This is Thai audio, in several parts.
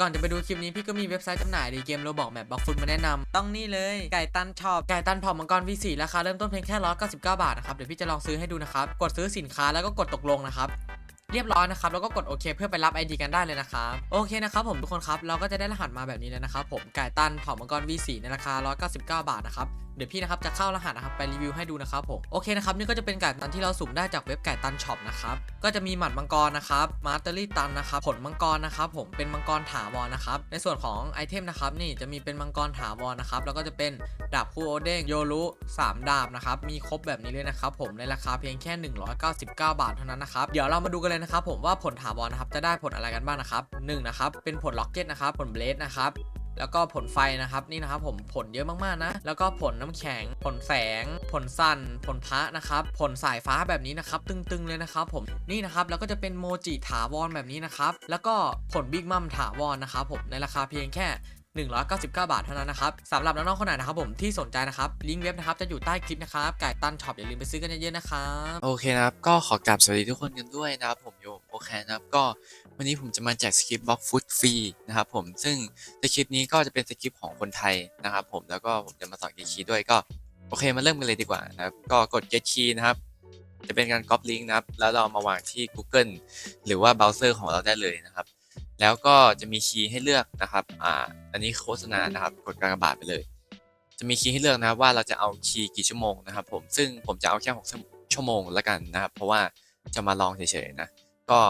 ก่อนจะไปดูคลิปนี้พี่ก็มีเว็บไซต์จำหน่ายดีเกมโรบอกแมปบล็อกฟุตมาแนะนำต้องนี่เลย ไก่ตันช็อปไก่ตันผอมมังกร V4 ราคาเริ่มต้นเพียงแค่199บาทนะครับเดี๋ยวพี่จะลองซื้อให้ดูนะครับกดซื้อสินค้าแล้วก็กดตกลงนะครับเรียบร้อยนะครับแล้วก็กดโอเคเพื่อไปรับ ID กันได้เลยนะครับโอเคนะครับผมทุกคนครับเราก็จะได้รหัสมาแบบนี้แล้วนะครับผมไก่ตันผอมมังกร V4 ในราคา199 บาทนะครับ เดี๋ยวพี่นะครับจะเข้ารหัสนะครับไปรีวิวให้ดูนะครับผมโอเคนะครับนี่ก็จะเป็นไก่ตันที่เราสุ่มได้จากเว็บไก่ตันช็อปนะครับก็จะมีหมัดมังกรนะครับมาสเตอรี่ตันนะครับผลมังกรนะครับผมเป็นมังกรถาวรนะครับในส่วนของไอเทมนะครับนี่จะมีเป็นมังกรถาวรนะครับแล้วก็จะเป็นดาบคู่โอเด้งโยรุ3ดาบนะครับมีครบแบบนี้เลยนะครับผมในราคาเพียงแค่ 199 บาทเท่านั้นนะครับเดี๋ยวเรามาดูกันเลยนะครับผมว่าผลถาวรนะครับจะได้ผลอะไรกันบ้างนะครับหนึ่งนะครับเป็นผลล็อกเก็ตนะครับผลเบลดนะครับ แล้วก็ผลไฟนะครับนี่นะครับผมผลเยอะมากๆนะ แล้วก็ผลน้ำแข็ง ผลแสง ผลสั่นผลพระนะครับ ผลสายฟ้าแบบนี้นะครับ ตึงๆเลยนะครับผมนี่นะครับแล้วก็จะเป็นโมจิถาวรแบบนี้นะครับ แล้วก็ผลบิ๊กมัมถาวรนะครับผมในราคาเพียงแค่ 199 บาทเท่านั้นนะครับสำหรับน้องๆคนไหนนะครับผมที่สนใจนะครับลิงก์เว็บนะครับจะอยู่ใต้คลิปนะครับไก่ตันช็อปอย่าลืมไปซื้อกันเยอะๆนะครับโอเคนะครับก็ขอกลับสวัสดีทุกคนกันด้วยนะครับผมโยมโอเคนะครับก็วันนี้ผมจะมาแจกสคริปต์บล็อกฟุตฟรีนะครับผมซึ่งสคริปต์นี้ก็จะเป็นสคริปต์ของคนไทยนะครับผมแล้วก็ผมจะมาสอน get key ด้วยก็โอเคมาเริ่มกันเลยดีกว่านะครับก็กด get key นะครับจะเป็นการ copy link นะครับแล้วเรามาวางที่ Google หรือว่าเบราว์เซอร์ของเราได้เลยนะครับ แล้วก็จะมีคีย์ให้เลือกนะครับ อ่า อันนี้โฆษณานะครับ กดกากบาทไปเลย จะมีคีย์ให้เลือกนะครับว่าเราจะเอาคีย์กี่ชั่วโมงนะครับผม ซึ่งผมจะเอาแค่6ชั่วโมงแล้วกันนะครับ เพราะว่าจะมาลองเฉยๆนะ ก็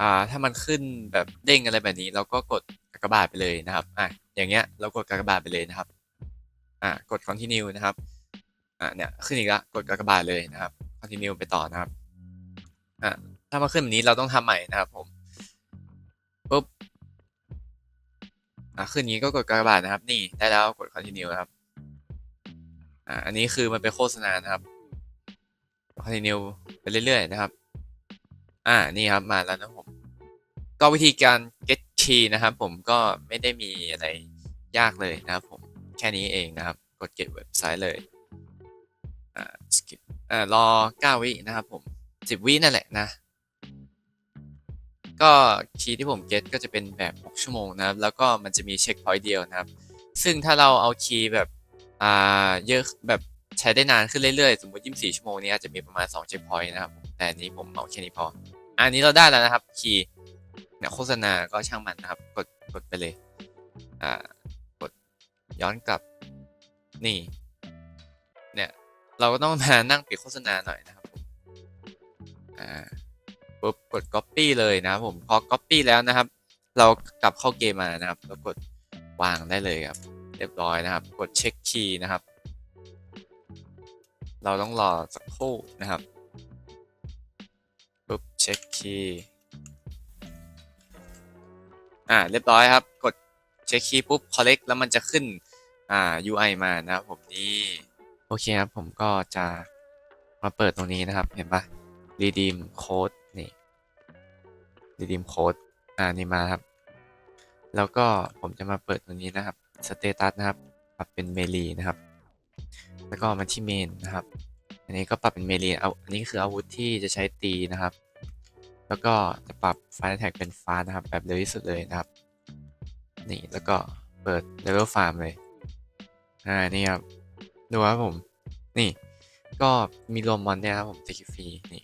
อ่า ถ้ามันขึ้นแบบเด้งอะไรแบบนี้ เราก็กดกากบาทไปเลยนะครับ อะอย่างเงี้ย เรากดกากบาทไปเลยนะครับ อ่ากด continue นะครับ อ่าเนี่ย ขึ้นอีกละ กดกากบาทเลยนะครับ continue ไปต่อนะครับ อ่าถ้ามาขึ้นแบบนี้เราต้องทำใหม่นะครับผม ปุ๊บอะขึ้นอย่างนี้ก็กดกากบาทนะครับ นี่ได้แล้วกด continue นะครับอ่าอันนี้คือมันเป็นโฆษณานะครับ continue ไปเรื่อยๆนะครับ อ่านี่ครับมาแล้วนะผม ก็วิธีการ get key นะครับ ผมก็ไม่ได้มีอะไรยากเลยนะครับผมแค่นี้เองนะครับ กด get เว็บไซต์เลยอ่า skip อ่ารอ 9 วินะครับผม 10 วินั่นแหละนะ ก็คีย์ที่ผมเก็ตก็จะเป็นแบบ 6 ชั่วโมงนะครับ แล้วก็มันจะมีเช็คพอยต์เดียวนะครับ ซึ่งถ้าเราเอาคีย์แบบอ่าเยอะแบบใช้ได้นานขึ้นเรื่อยๆ สมมติ 24 ชั่วโมงนี้อาจจะมีประมาณ 2 เช็คพอยต์นะครับ แต่อันนี้ผมเอาแค่นี้พอ อันนี้เราได้แล้วนะครับคีย์เนี่ยโฆษณาก็ช่างมันนะครับ กดกดไปเลยอ่ากดย้อนกลับนี่เนี่ยเราก็ต้องมานั่งปิดโฆษณาหน่อยนะครับอ่า ปุ๊บกด copy เลยนะครับผมพอ copy แล้วนะครับ เรากลับเข้าเกมมานะครับแล้วกดวางได้เลยครับ เรียบร้อยนะครับ กดเช็คคีย์นะครับ เราต้องรอสักครู่นะครับปุ๊บเช็คคีย์อ่าเรียบร้อยครับ กดเช็คคีย์ปุ๊บ collect แล้วมันจะขึ้นอ่า UI มานะครับผมนี่โอเคครับ ผมก็จะมาเปิดตรงนี้นะครับ เห็นปะ redeem code redeem code อ่านี่มาครับ แล้วก็ผมจะมาเปิดตรงนี้นะครับ status นะครับ ปรับเป็นเมลีนะครับ แล้วก็มาที่เมนนะครับ อันนี้ก็ปรับเป็นเมลีเอาอันนี้คืออาวุธที่จะใช้ตีนะครับ แล้วก็จะปรับไฟแท็กเป็นฟ้านะครับ แบบเร็วที่สุดเลยนะครับ นี่แล้วก็เปิด level farm เลย อ่า นี่ครับ ดูครับผม นี่ ก็มีรวมมอนเนี่ยครับผมสกิฟรี นี่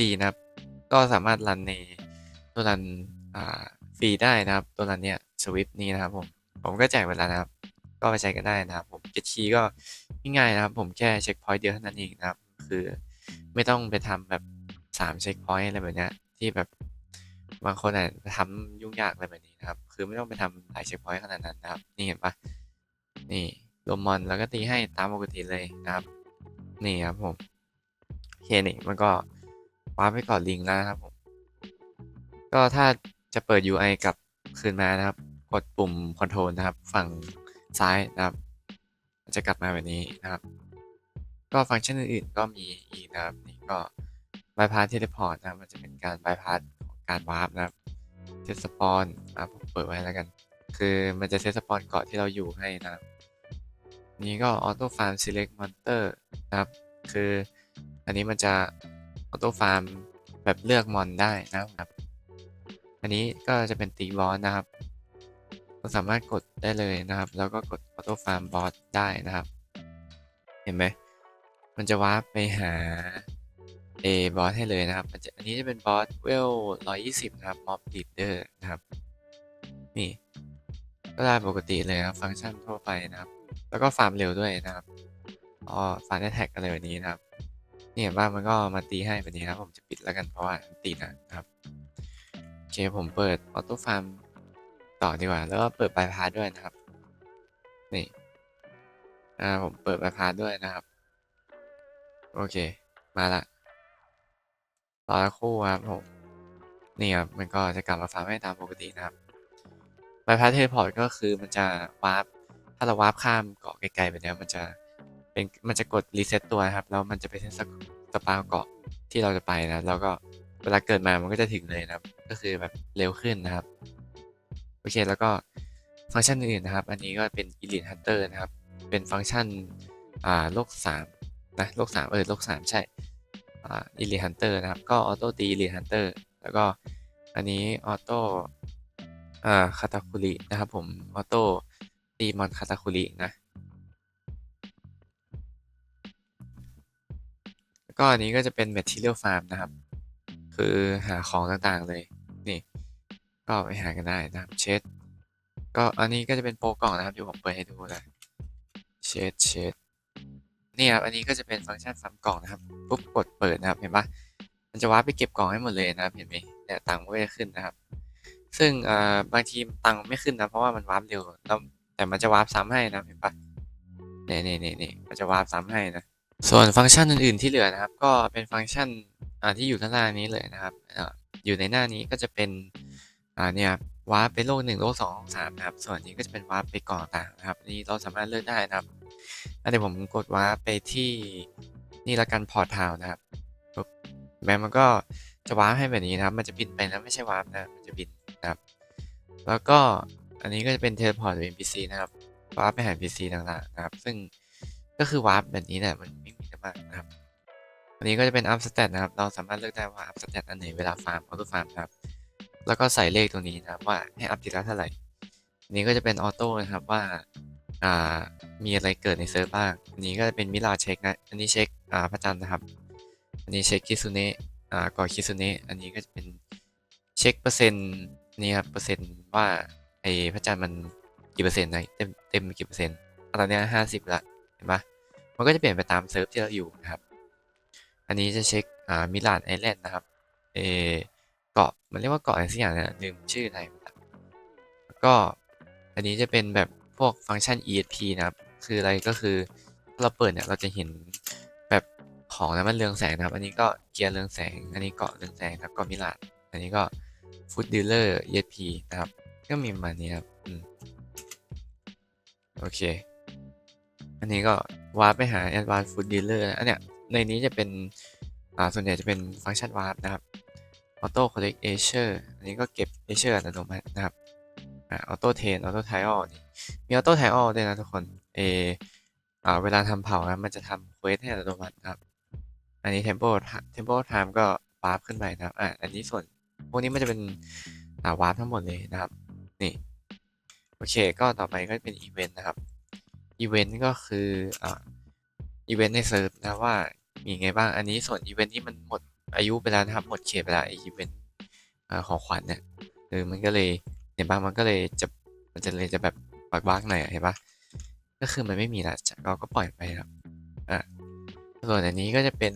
ดีนะครับ ก็สามารถรันใน ตัวรันอ่าฟรีได้นะครับ ตัวรันเนี่ยสวิฟนี่นะครับผมผมก็แจกเวแลานะครับ ก็ไปใช้กันได้นะครับ ผมเก็ตคีก็ง่ายๆนะครับ ผมแค่เช็คพอยต์เดียวเท่านั้นเองนะครับ คือไม่ต้องไปทำแบบสามเช็คพอยต์อะไรแบบเนี้ยที่แบบบางคนอาจจะทำยุ่งยากอะไรแบบนี้นะครับ คือไม่ต้องไปทำหลายเช็คพอยต์ขนาดนั้นนะครับ นี่เห็นปะนี่รวมมอนแล้วก็ตีให้ตามปกติเลยนะครับ นี่ครับผมเคนี่มันก็ว้าไปก่อนลิงแล้วนะครับผม ก็ถ้าจะเปิด UI กลับคืนมานะครับ กดปุ่ม Control นะครับ ฝั่งซ้ายนะครับ มันจะกลับมาแบบนี้นะครับ ก็ฟังก์ชันอื่นๆก็มีอีกนะครับ นี่ก็ bypass teleport นะครับ มันจะเป็นการ bypass ของการวาร์ปนะครับเซตสปอนนะครับผมเปิดไว้แล้วกัน คือมันจะเซตสปอนเกาะที่เราอยู่ให้นะครับ นี้ก็ auto farm select monster นะครับ คืออันนี้มันจะ auto farm แบบเลือกมอนได้นะครับ อันนี้ก็จะเป็นตีบอสนะครับเราสามารถกดได้เลยนะครับ แล้วก็กด auto farm boss ได้นะครับ เห็นไหมมันจะวาร์ปไปหา A บอสให้เลยนะครับมันจะอันนี้จะเป็นบอสเวล120นะครับ mob leader นะครับ นี่ก็ได้ปกติเลยครับ ฟังก์ชันทั่วไปนะครับ แล้วก็ฟาร์มเร็วด้วยนะครับอ๋อฟาร์มได้แท็กอะไรแบบนี้นะครับนี่เห็นว่ามันก็มาตีให้แบบนี้นะผมจะปิดแล้วกันเพราะว่าตีนะครับ เคผมเปิดออโต้ฟาร์มต่อดีกว่า แล้วก็เปิดบายพาสด้วยนะครับ นี่ อ่า ผมเปิดบายพาสด้วยนะครับ โอเค มาละรอคู่ครับผม นี่ครับ มันก็จะกลับมาฟาร์มให้ตามปกตินะครับบายพาสเทเลพอร์ตก็คือมันจะวาร์ป ถ้าเราวาร์ปข้ามเกาะไกลๆไปแล้วมันจะเป็น มันจะกดรีเซ็ตตัวนะครับ แล้วมันจะไปเซ็ตสปาวเกาะที่เราจะไปนะ แล้วก็เวลาเกิดมามันก็จะถึงเลยนะครับ ก็คือแบบเร็วขึ้นนะครับ โอเคแล้วก็ฟังก์ชันอื่นๆนะครับ อันนี้ก็เป็น Elite Hunter นะครับ เป็นฟังก์ชันอ่าโลก3นะโลก3เออโลก3ใช่อ่า Elite Hunter นะครับ ก็ออโต้ตี Elite Hunter แล้วก็อันนี้ออโต้อ่าคาตาคุรินะครับผมออโต้ตีมอนคาตาคุรินะแล้วก็อันนี้ก็จะเป็น Material Farm นะครับ คือหาของต่างๆเลย นี่ ก็ไปหากันได้นะครับเช็ดก็อันนี้ก็จะเป็นโปรกล่องนะครับเดี๋ยวผมเปิดให้ดูเลยเช็ดเช็ดนี่ครับอันนี้ก็จะเป็นฟังก์ชันฟาร์มกล่องนะครับปุ๊บกดเปิดนะครับเห็นปะมันจะวาร์ปไปเก็บกล่องให้หมดเลยนะครับเห็นไหมเนี่ยตังค์ก็จะขึ้นนะครับ ซึ่งเอ่อบางทีตังค์ไม่ขึ้นนะเพราะว่ามันวาร์ปเร็วแล้วแต่มันจะวาร์ปซ้ำให้นะเห็นปะเนี่ยเนี่ยเนี่ยเนี่ยมันจะวาร์ปซ้ำให้นะส่วนฟังก์ชันอื่นๆที่เหลือนะครับ ก็เป็นฟังก์ชันที่อยู่ข้างล่างนี้เลยนะครับ อยู่ในหน้านี้ก็จะเป็นอ่าเนี่ยวาร์ปไปโลกหนึ่งโลกสองโลกสามนะครับ ส่วนนี้ก็จะเป็นวาร์ปไปเกาะต่างนะครับนี้เราสามารถเลือกได้นะครับเดี๋ยวผมกดวาร์ปไปที่นี่ละกันพอร์ทาวนะครับปุ๊บแม้มันก็จะวาร์ปให้แบบนี้นะครับ มันจะบินไปนะไม่ใช่วาร์ปนะมันจะบินนะครับ แล้วก็อันนี้ก็จะเป็นเทเลพอร์ตหรือ NPC นะครับวาร์ปไปหา NPC ต่างๆนะครับ ซึ่งก็คือวาร์ปแบบนี้แหละมันไม่มีอะไรมากนะครับ อันนี้ก็จะเป็นอัพสเตตนะครับ เราสามารถเลือกได้ว่าอัพสเตตอันไหนเวลาฟาร์มออโต้ฟาร์มนะครับ แล้วก็ใส่เลขตรงนี้นะครับว่าให้อัพทีละเท่าไหร่อันนี้ก็จะเป็นออโต้นะครับว่าอ่ามีอะไรเกิดในเซิร์ฟบ้าง อันนี้ก็จะเป็นมิลาเช็คนะ อันนี้เช็คอ่าพระจันทร์นะครับ อันนี้เช็คคิซุเนะอ่าก่อคิซุเนะอันนี้ก็จะเป็นเช็คเปอร์เซ็นต์นี่ครับเปอร์เซ็นต์ว่าไอ้พระจันทร์มันกี่เปอร์เซ็นต์นะเต็มเต็มกี่เปอร์เซ็นต์ตอนนี้ห้าสิบละเห็นปะมันก็จะเปลี่ยนไปตามเซิร์ฟที่เราอยู่นะครับ อันนี้จะเช็คอ่ามิลานไอแลนด์นะครับเอเกาะมันเรียกว่าเกาะอะไรสักอย่างนะลืมชื่ออะไรแล้วก็อันนี้จะเป็นแบบพวกฟังก์ชัน ESP นะครับ คืออะไรก็คือเราเปิดเนี่ยเราจะเห็นแบบของนะมันเรืองแสงนะครับ อันนี้ก็เกียร์เรืองแสง อันนี้เกาะเรืองแสงครับเกาะมิลานอันนี้ก็ฟูดดีลเลอร์ ESP นะครับ ก็มีมานี้ครับอืมโอเค อันนี้ก็วาร์ปไปหา Advanced Food Dealer อันเนี้ย ในนี้จะเป็นอ่าส่วนใหญ่จะเป็นฟังก์ชันวาร์ปนะครับ Auto Collect Asher อันนี้ก็เก็บ Asher อัตโนมัตินะครับอ่า Auto Train Auto Trial นี่มี Auto Trial ด้วยนะทุกคนเออ่าเวลาทำเผานะมันจะทำเควสให้อัตโนมัตินะครับ อันนี้ Tempo Tempo Time ก็วาร์ปขึ้นไปนะครับอ่าอันนี้ส่วนพวกนี้มันจะเป็นอ่าวาร์ปทั้งหมดเลยนะครับนี่โอเค ก็ต่อไปก็เป็นอีเวนต์นะครับ อีเวนต์ก็คืออ่า อีเวนต์ในเซิร์ฟนะว่ามีไงบ้าง อันนี้ส่วนอีเวนต์ที่มันหมดอายุไปแล้วนะครับ หมดเขตไปแล้วอีเวนต์ของขวัญเนี่ยเออมันก็เลยเห็นบ้างมันก็เลยจะมันจะเลยจะแบบบักบักหน่อยเห็นปะก็คือมันไม่มีละเราก็ปล่อยไปครับอ่าส่วนอันนี้ก็จะเป็น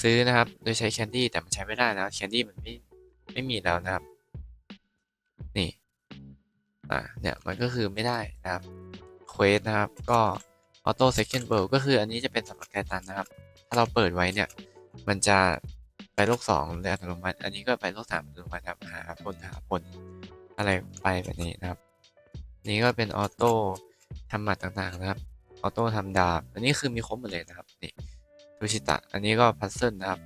ซื้อนะครับ โดยใช้แคนดี้แต่มันใช้ไม่ได้นะแคนดี้มันไม่ไม่มีแล้วนะครับ นี่ อ่าเนี่ยมันก็คือไม่ได้นะครับเควสนะครับก็ ออโต้เซคันด์เบิลก็คืออันนี้จะเป็นสำหรับไกตันนะครับ ถ้าเราเปิดไว้เนี่ย มันจะไปโลกสองเลยอัตโนมัติ อันนี้ก็ไปโลกสามอัตโนมัติครับหาผลหาผลอะไรไปแบบนี้นะครับ นี่ก็เป็นออโต้ทำหมัดต่างๆนะครับ ออโต้ทำดาบ อันนี้คือมีครบหมดเลยนะครับ นี่ทูชิตะ อันนี้ก็พัซเซิลนะครับ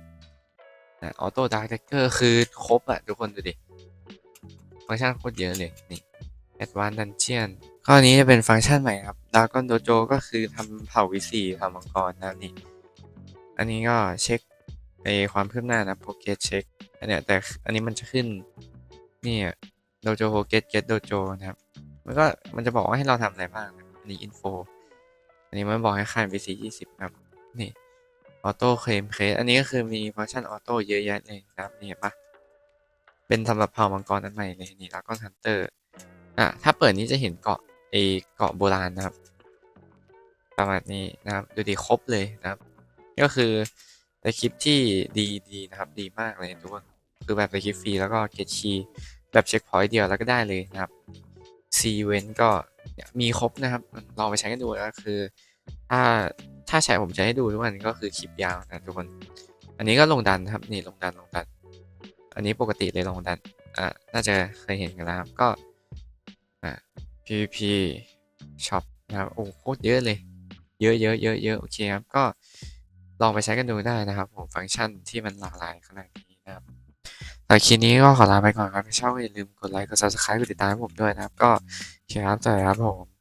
ออโต้ดาร์คเกอร์คือครบอะทุกคนดูดิ ฟังก์ชันโคตรเยอะเลย นี่ Advanced Dungeon ข้อนี้จะเป็นฟังก์ชันใหม่ครับ Dragon Dojo ก็คือทำเผ่าวิสีเผ่ามังกรนะนี่ อันนี้ก็เช็คในความคืบหน้านะโปเกสเช็คอันเนี้ยแต่อันนี้มันจะขึ้นนี่โดโจโฮเกตเกตโดโจนะครับมันก็มันจะบอกว่าให้เราทำอะไรบ้างนะอันนี้อินโฟอันนี้มันบอกให้ค่าย VC 20นะครับนี่ออโต้เคลมเคสอันนี้ก็คือมีฟังก์ชันออโต้เยอะแยะเลยนะครับนี่เห็นปะเป็นสำหรับเผ่ามังกรอันใหม่เลยนี่แล้วก็ฮันเตอร์อะถ้าเปิดนี้จะเห็นเกาะ เอเกาะโบราณนะครับ ประมาณนี้นะครับ ดูดีครบเลยนะครับ ก็คือในคลิปที่ดีดีนะครับ ดีมากเลยทุกคนคือแบบในคลิปฟรีแล้วก็เกตชีแบบเช็คพอยต์เดียวแล้วก็ได้เลยนะครับซีเวนก็มีครบนะครับลองไปใช้กันดูนะคือ ถ้าถ้าใช้ผมจะให้ดูทุกวันก็คือคลิปยาวนะทุกคน อันนี้ก็ลงดันนะครับนี่ลงดันลงดัน อันนี้ปกติเลยลงดันอ่าน่าจะเคยเห็นกันแล้วครับก็อ่า PVP Shop นะครับโอ้โคตรเยอะเลย เยอะเยอะเยอะเยอะโอเคครับ ก็ลองไปใช้กันดูได้นะครับผมฟังก์ชันที่มันหลากหลายขนาดนี้นะครับแต่คลิปนี้ก็ขอลาไปก่อนครับถ้าชอบอย่าลืมกดไลค์กด subscribe กดติดตามผมด้วยนะครับ ก็โอเคครับสวัสดีครับผม